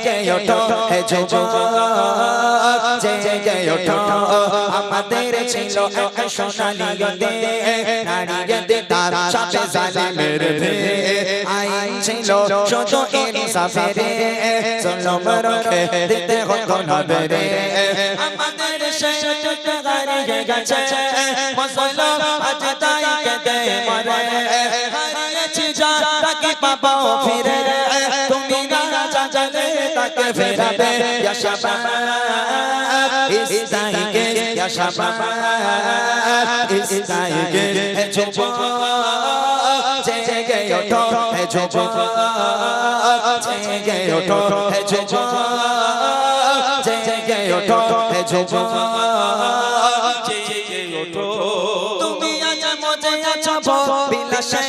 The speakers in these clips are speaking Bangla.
জেগে ওঠো হে যুবক জেগে ওঠো আমাদের ছিল এক সোনালী দে নারীতে তার সাথে জালিমের দে আইন ছিল শুধু ইনসাফের জুলুম রক্ষে দিতে হতো না বেরে আমাদের শেষ হারিয়ে গেছে মসলা আজ তাই কেঁদে মরে হারিয়েছি যা তাকে পাবো ফিরে ইয়া শাবাব ইস্তাইকে হে যুবক, জেগে ওঠো, হে যুবক, জেগে ওঠো, হে যুবক, জেগে ওঠো, হে যুবক, জেগে ওঠো। তুমি আজ মজে আছো বিলাসে,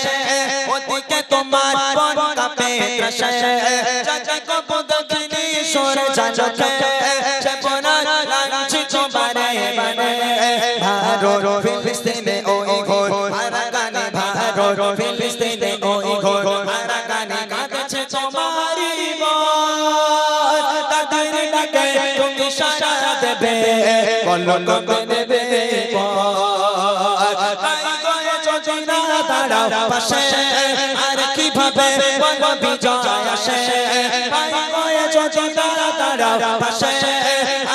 ওদিকে তোমার পন কাপে ত্রাসে চাচা কপ সরে জানকে চেপনা লাঞ্ছিত বারে বারে ভারত, ফিলিস্তিনে ওই ঘোর আরাকানে ভারত, ফিলিস্তিনে ওই ঘোর আরাকানে কাঁদছে তোমারই মন। তাদের ডাকে তুমি সারা দেবে বলো কবে দেবে দাঁড়াও পাশে, আর কীভাবে বলব বিজয় আসে? দাঁড়াও পাশে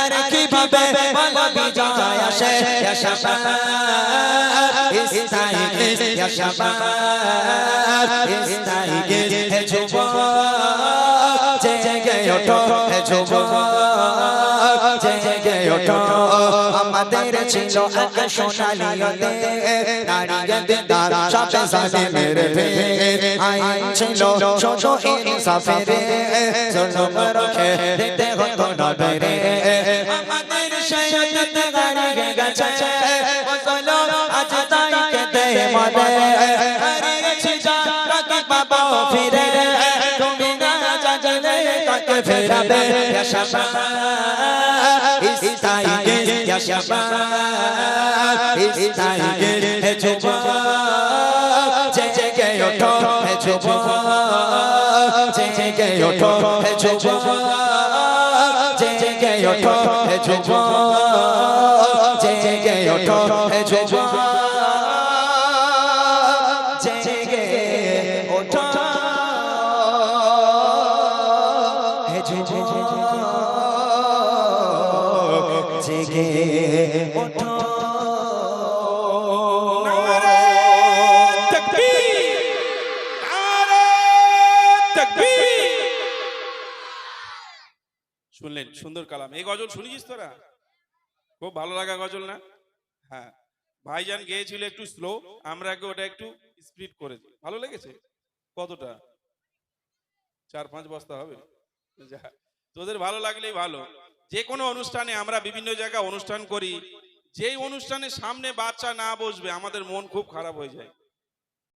আর কীভাবে বলব বিজয় আসে ইস্তাইকে ইয়াশাবাব ইস্তাইকে হে যুবক, জেগে ওঠো যুবক, জেগে ওঠো। আমাদের ছিল এক সোনালী দে নারীদের দার সাথে সাথে মেরে ভে আইন ছিল শুধু ইনসাফের। জুলুম রক্ষে দিতে হতো না বেরে আমাদের শেষ হারিয়ে গেছে। আজ তাই হারিয়েছি যা তাকে পাবো ফিরে তুমি না জানলে তাকে ফেরাবে ইয়া শাবাব ইস্তাইকে ইয়া শাবাব ইস্তাইকে হে যুবক জেগে ওঠো হে যুবক জেগে ওঠো হে যুবক জেগে ওঠো হে যুবক জেগে ওঠো হে যুবক জেগে জেগে ওঠো। তাকবীর। নারে তাকবীর। শুনলেন সুন্দর কালাম। এই গজল শুনেছিস তোরা? খুব ভালো লাগা গজল না? হ্যাঁ। ভাইজান গেয়েছিল একটু স্লো আমরা আগে ওটা একটু স্পিড করেছি ভালো লেগেছে? কতটা? চার পাঁচ বস্তা হবে? যা, তোদের ভালো লাগলেই ভালো। যে কোনো অনুষ্ঠানে আমরা বিভিন্ন জায়গায় অনুষ্ঠান করি, যেই অনুষ্ঠানের সামনে বাচ্চা না বসবে, আমাদের মন খুব খারাপ হয়ে যায়।